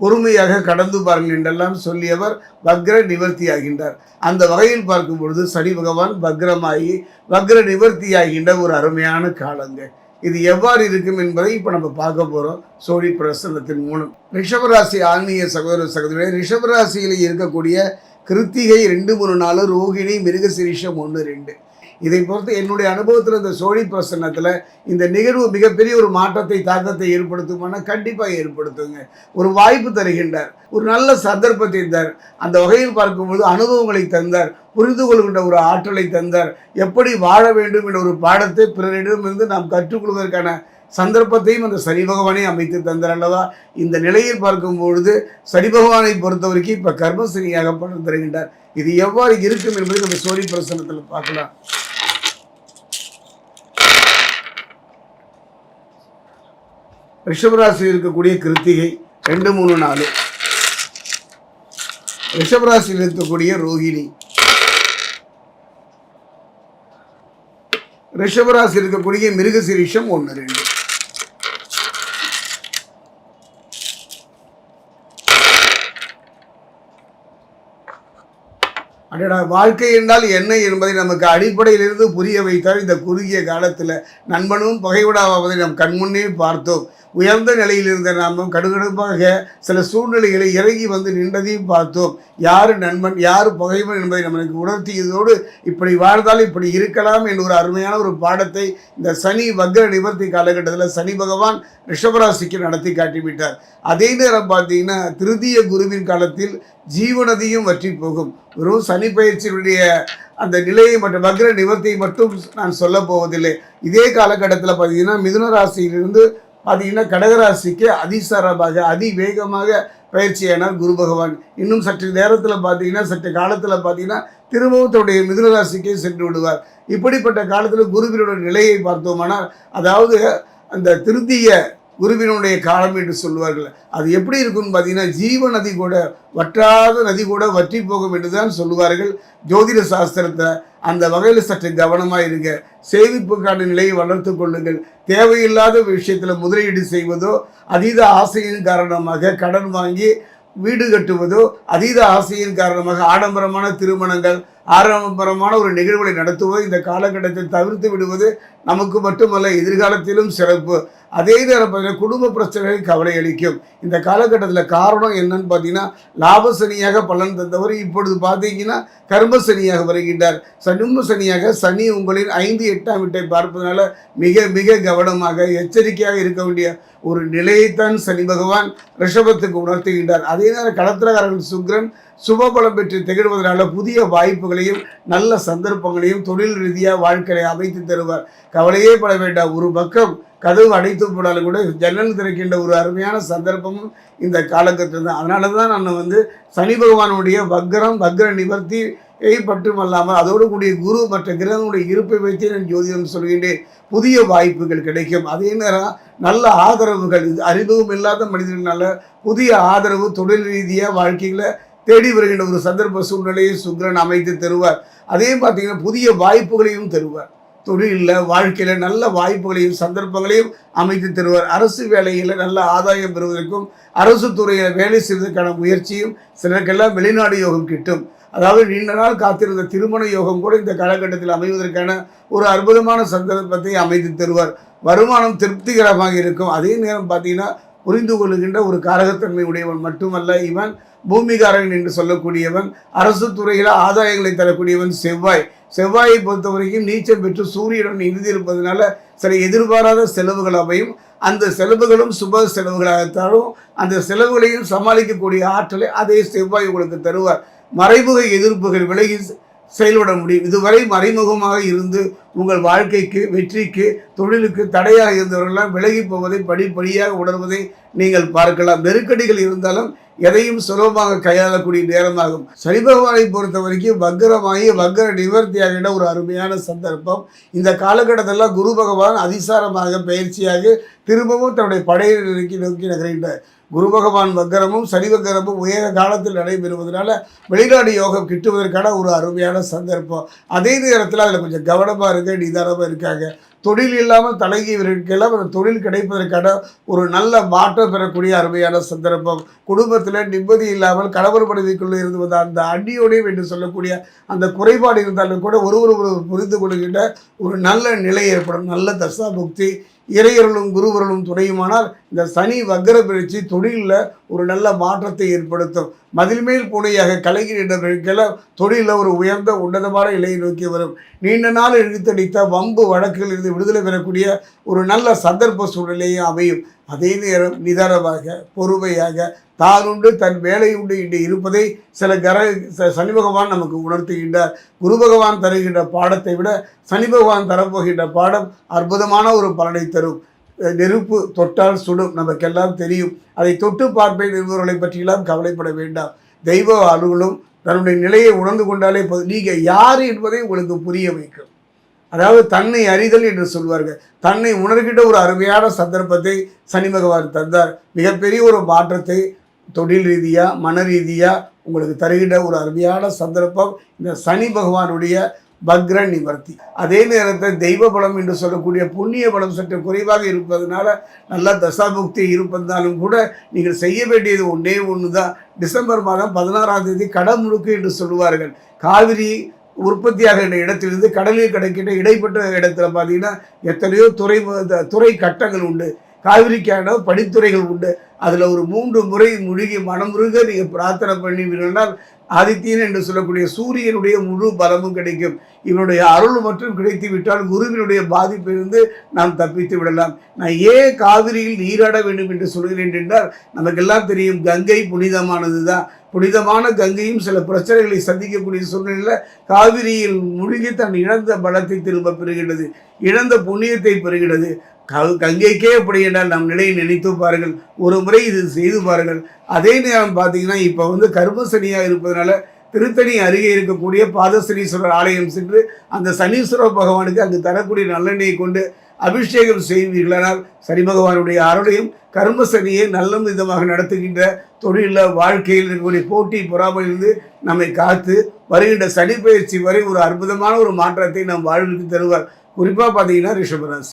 பொறுமையாக கடந்து பாருங்கள் என்றெல்லாம் சொல்லியவர் வக்ர நிவர்த்தி ஆகின்றார் அந்த வகையில் பார்க்கும் பொழுது சனி பகவான் வக்ரமாகி வக்ர நிவர்த்தி ஆகின்ற ஒரு அருமையான காலங்க. இது எவ்வாறு இருக்கும் என்பதை இப்போ நம்ம பார்க்க போகிறோம் சோழி பிரசன்னத்தின் மூலம். ரிஷபராசி ஆன்மீக சகோதர சகோதரி ரிஷபராசியில் இருக்கக்கூடிய கிருத்திகை ரெண்டு மூணு நாலு ரோகிணி மிருகசிரிஷம் ஒன்று ரெண்டு. இதை பொறுத்து என்னுடைய அனுபவத்தில் இந்த சோழி பிரசன்னத்தில் இந்த நிகழ்வு மிகப்பெரிய ஒரு மாற்றத்தை தாக்கத்தை ஏற்படுத்துமானா கண்டிப்பாக ஏற்படுத்துங்க. ஒரு வாய்ப்பு தருகின்றார். ஒரு நல்ல சந்தர்ப்பத்தை தந்தார். அந்த வகையில் பார்க்கும்போது அனுபவங்களை தந்தார். புரிந்து கொள்கின்ற ஒரு ஆற்றலை தந்தார். எப்படி வாழ வேண்டும் என்ற ஒரு பாடத்தை பிறரிடமிருந்து நாம் கற்றுக்கொள்வதற்கான சந்தர்ப்பத்தையும் அந்த சனி பகவானே அமைத்து தந்தார் அல்லவா? இந்த நிலையில் பார்க்கும் பொழுது சனி பகவானை பொறுத்த வரைக்கும் இப்போ கர்மசனியாக பலன் தருகின்றார். இது எவ்வாறு இருக்கும் என்பதை நம்ம சோழி பிரசனத்தில் பார்க்கலாம். ரிஷபராசி இருக்கக்கூடிய கிருத்திகை ரெண்டு மூணு நாலு. ரிஷபராசியில் இருக்கக்கூடிய ரோகிணி. ரிஷபராசி இருக்கக்கூடிய மிருகசிரிஷம் ஒன்று ரெண்டு. அடடா வாழ்க்கை என்றால் என்ன என்பதை நமக்கு அடிப்படையிலிருந்து புரிய வைத்தால் இந்த குறுகிய காலத்தில் நண்பனும் பகைவிடாவதை நாம் கண்முன்னே பார்த்தோம். உயர்ந்த நிலையில் இருந்த நாம் கடுகடுப்பாக சில சூழ்நிலைகளை இறங்கி வந்து நின்றதையும் பார்த்தோம். யார் நண்பன் யார் பகைவன் என்பதை நம்மளுக்கு உணர்த்தியதோடு இப்படி வாழ்ந்தால் இப்படி இருக்கலாம் என்ற ஒரு அருமையான ஒரு பாடத்தை இந்த சனி வக்ர நிவர்த்தி காலகட்டத்தில் சனி பகவான் ரிஷபராசிக்கு நடத்தி காட்டிவிட்டார். அதே நேரம் பார்த்தீங்கன்னா திருதிய குருவின் காலத்தில் ஜீவனதியும் வற்றி போகும். வெறும் சனி பயிற்சியினுடைய அந்த நிலையை மற்றும் வக்ர நிவர்த்தியை மட்டும் நான் சொல்ல போவதில்லை. இதே காலகட்டத்தில் பார்த்தீங்கன்னா மிதுன ராசியிலிருந்து பார்த்தீங்கன்னா கடகராசிக்கு அதிசாரமாக அதிவேகமாக பயிற்சியானார் குரு பகவான். இன்னும் சற்று நேரத்தில் பார்த்தீங்கன்னா சற்று காலத்தில் பார்த்தீங்கன்னா திரும்பவும் தன்னுடைய மிதுனராசிக்கே சென்று விடுவார். இப்படிப்பட்ட காலத்தில் குருவினுடைய நிலையை பார்த்தோமானால் அதாவது அந்த திருத்திய குருவினுடைய காலம் என்று சொல்லுவார்கள். அது எப்படி இருக்கும்னு பார்த்தீங்கன்னா ஜீவ நதி கூட வற்றாத நதி கூட வற்றி போகும் என்று தான் சொல்லுவார்கள். ஜோதிட சாஸ்திரத்தை அந்த வகையில் சற்று கவனமாக இருங்க. சேமிப்புக்கான நிலையை வளர்த்து கொள்ளுங்கள். தேவையில்லாத விஷயத்தில் முதலீடு செய்வதோ அதீத ஆசையின் காரணமாக கடன் வாங்கி வீடு கட்டுவதோ அதீத ஆசையின் காரணமாக ஆடம்பரமான திருமணங்கள் ஆடம்பரமான ஒரு நிகழ்வுகளை நடத்துவதோ இந்த காலகட்டத்தில் தவிர்த்து விடுவது நமக்கு மட்டுமல்ல எதிர்காலத்திலும் சிறப்பு. அதே நேரம் பார்த்தீங்கன்னா குடும்ப பிரச்சனைகள் கவலை அளிக்கும். இந்த காலகட்டத்தில் காரணம் என்னன்னு பார்த்தீங்கன்னா லாபசனியாக பலன் தந்தவர் இப்பொழுது பார்த்தீங்கன்னா கர்மசனியாக வருகின்றார். சனிம சனியாக சனி உங்களின் ஐந்து எட்டாம் வீட்டை பார்ப்பதனால மிக மிக கவனமாக எச்சரிக்கையாக இருக்க வேண்டிய ஒரு நிலையைத்தான் சனி பகவான் ரிஷபத்துக்கு உணர்த்துகின்றார். அதே நேரம் கடத்திரகாரர்கள் சுக்ரன் சுபபலம் பெற்று திகழ்வதனால புதிய வாய்ப்புகளையும் நல்ல சந்தர்ப்பங்களையும் தொழில் ரீதியாக வாழ்க்கையை அமைத்து தருவார். கவலையே பட வேண்டாம். ஒரு பக்கம் கதவு அடைத்து போனாலும் கூட ஜன்னல் திறக்கின்ற ஒரு அருமையான சந்தர்ப்பமும் இந்த காலகட்டத்தில் தான். அதனால தான் நான் வந்து சனி பகவானுடைய வக்ரம் வக்ர நிவர்த்தி மட்டுமல்லாமல் அதோடு கூடிய குரு மற்ற கிரகங்களுடைய இருப்பை வைத்து நான் ஜோதிடம் சொல்கின்றேன். புதிய வாய்ப்புகள் கிடைக்கும். அதே நேரம் நல்ல ஆதரவுகள் இது அறிமுகம் இல்லாத மனிதர்களால புதிய ஆதரவு தொழில் ரீதியாக வாழ்க்கையில் தேடி வருகின்ற ஒரு சந்தர்ப்ப சூழ்நிலையை சுக்கிரன் அமைத்து தருவார். அதே பார்த்தீங்கன்னா புதிய வாய்ப்புகளையும் தருவார். தொழிலில் வாழ்க்கையில் நல்ல வாய்ப்புகளையும் சந்தர்ப்பங்களையும் அமைத்து தருவார். அரசு வேலையில் நல்ல ஆதாயம் பெறுவதற்கும் அரசு துறையில் வேலை செய்வதற்கான முயற்சியும் சிலருக்கெல்லாம் வெளிநாடு யோகம் கிட்டும். அதாவது நீண்ட நாள் காத்திருந்த திருமண யோகம் கூட இந்த காலகட்டத்தில் அமைவதற்கான ஒரு அற்புதமான சந்தர்ப்பத்தை அமைத்து தருவார். வருமானம் திருப்திகரமாக இருக்கும். அதே நேரம் பார்த்தீங்கன்னா புரிந்து கொள்ளுகின்ற ஒரு காரகத்தன்மை உடையவன் மட்டுமல்ல இவன் பூமிகாரன் என்று சொல்லக்கூடியவன் அரசு துறையில் ஆதாயங்களை தரக்கூடியவன் செவ்வாய். செவ்வாயை பொறுத்த வரைக்கும் நீச்சல் பெற்று சூரியனுடன் இருந்திருப்பதனால சில எதிர்பாராத செலவுகள் அமையும். அந்த செலவுகளும் சுப செலவுகளாகத்தாலும் அந்த செலவுகளையும் சமாளிக்கக்கூடிய ஆற்றலை அதே செவ்வாய் உங்களுக்கு தருவார். மறைமுக எதிர்ப்புகள் விலகி செயல்பட முடியும். இதுவரை மறைமுகமாக இருந்து உங்கள் வாழ்க்கைக்கு வெற்றிக்கு தொழிலுக்கு தடையாக இருந்தவர்களெல்லாம் விலகி போவதை படிப்படியாக உணர்வதை நீங்கள் பார்க்கலாம். நெருக்கடிகள் இருந்தாலும் எதையும் சுலபமாக கையாளக்கூடிய நேரமாகும். சனி பகவானை பொறுத்த வரைக்கும் வக்கரமாகி வக்கர நிவர்த்தியாகிட ஒரு அருமையான சந்தர்ப்பம். இந்த காலகட்டத்தில் குரு பகவான் அதிசாரமாக பயிற்சியாக திரும்பவும் தன்னுடைய படையை நோக்கி நோக்கி நகர்கின்றார். குரு பகவான் வக்கரமும் சனி வக்கரமும் உயர காலத்தில் நடைபெறுவதனால வெளிநாடு யோகம் கிட்டுவதற்கான ஒரு அருமையான சந்தர்ப்பம். அதே நேரத்தில் அதில் கொஞ்சம் கவனமாக இருக்க நிதானமாக இருக்காங்க. தொழில் இல்லாமல் தலைகியவர்களுக்கெல்லாம் அந்த தொழில் கிடைப்பதற்கான ஒரு நல்ல மாற்றம் பெறக்கூடிய அருமையான சந்தர்ப்பம். குடும்பத்தில் நிம்மதி இல்லாமல் கணவர் மனைவிக்குள்ளே இருந்து வந்த அந்த அடியோடையும் என்று சொல்லக்கூடிய அந்த குறைபாடு இருந்தாலும் கூட ஒருவர் ஒருவர் புரிந்து கொள்கின்ற ஒரு நல்ல நிலை ஏற்படும். நல்ல தசா புக்தி இறையர்களும் குருவர்களும் துணையுமானால் இந்த சனி வக்கர பயிற்சி தொழிலில் ஒரு நல்ல மாற்றத்தை ஏற்படுத்தும். மதில்மேல் பூனையாக கலைஞர்களுக்கெல்லாம் தொழிலில் ஒரு உயர்ந்த உன்னதமான நிலையை நோக்கி வரும். நீண்ட நாள் இழுத்தடித்த வம்பு வழக்கில் இருந்து விடுதலை பெறக்கூடிய ஒரு நல்ல சந்தர்ப்ப சூழ்நிலையும் அமையும். அதே நேரம் நிதானமாக பொறுமையாக தான் உண்டு தன் வேலை உண்டு இன்று இருப்பதை சில கர ச- சனி பகவான் நமக்கு உணர்த்துகின்றார். குரு பகவான் தருகின்ற பாடத்தை விட சனி பகவான் தரப்போகின்ற பாடம் அற்புதமான ஒரு பலனை தரும். நெருப்பு தொட்டால் சுடும் நமக்கெல்லாம் தெரியும். அதை தொட்டு பார்ப்பேன் என்பவர்களை பற்றியெல்லாம் கவலைப்பட வேண்டாம். தெய்வ அலுவலும் தன்னுடைய நிலையை உணர்ந்து கொண்டாலே போதும். நீங்கள் யார் என்பதை உங்களுக்கு புரிய வைக்கும். அதாவது தன்னை அறிதல் என்று சொல்வார்கள். தன்னை உணர்கின்ற ஒரு அருமையான சந்தர்ப்பத்தை சனி பகவான் தந்தார். மிகப்பெரிய ஒரு மாற்றத்தை தொழில் ரீதியாக மன ரீதியாக உங்களுக்கு தருகின்ற ஒரு அருமையான சந்தர்ப்பம் இந்த சனி பகவானுடைய பக்ர நிவர்த்தி. அதே நேரத்தில் தெய்வ பலம் என்று சொல்லக்கூடிய புண்ணிய பலம் சற்று குறைவாக இருப்பதனால நல்ல தசாபுக்தி இருப்பதாலும் கூட நீங்கள் செய்ய வேண்டியது ஒன்றே ஒன்று தான் டிசம்பர் மாதம் பதினாறாம் தேதி கடமுழுக்கு என்று சொல்லுவார்கள். காவிரி உற்பத்தியாகின்ற இடத்திலிருந்து கடலில் கிடைக்கின்ற இடைப்பட்ட இடத்துல பார்த்தீங்கன்னா எத்தனையோ துறை துறை கட்டங்கள் உண்டு. காவிரிக்கான படித்துறைகள் உண்டு. அதில் ஒரு மூன்று முறை முழுகி மனமுருக நீங்கள் பிரார்த்தனை பண்ணுவீர்கள்னால் ஆதித்யன் என்று சொல்லக்கூடிய சூரியனுடைய முழு பலமும் கிடைக்கும். இவனுடைய அருள் மட்டும் கிடைத்து விட்டால் குருவினுடைய பாதிப்பிலிருந்து நாம் தப்பித்து விடலாம். நான் ஏன் காவிரியில் நீராட வேண்டும் என்று சொல்கிறேன் என்றால் நமக்கெல்லாம் தெரியும் கங்கை புனிதமானது தான் புனிதமான கங்கையும் சில பிரச்சனைகளை சந்திக்கக்கூடிய சூழ்நிலையில் காவிரியில் முழுகி தன் இழந்த பலத்தை திரும்ப பெறுகிறது இழந்த புண்ணியத்தை பெறுகிறது க- கங்கைக்கே அப்படி என்றால் நம் நிலையை நினைத்து பாருங்கள். ஒரு முறை இது செய்து பாருங்கள். அதே நேரம் பார்த்தீங்கன்னா இப்போ வந்து கர்மசனியாக இருப்பதனால திருத்தணி அருகே இருக்கக்கூடிய பாதசனீஸ்வரர் ஆலயம் சென்று அந்த சனீஸ்வர பகவானுக்கு அங்கு தரக்கூடிய நல்லெண்ணெயை கொண்டு அபிஷேகம் செய்வீர்களானால் சனி பகவானுடைய அருளையும் கர்ம சனியை நல்ல விதமாக நடத்துகின்ற தொழிலில் வாழ்க்கையில் இருக்கக்கூடிய போட்டி பொறாமையிலிருந்து நம்மை காத்து வருகின்ற சனி பயிற்சி வரை ஒரு அற்புதமான ஒரு மாற்றத்தை நம் வாழ்வுக்கு தருவார். குறிப்பாக பார்த்தீங்கன்னா ரிஷபராசி.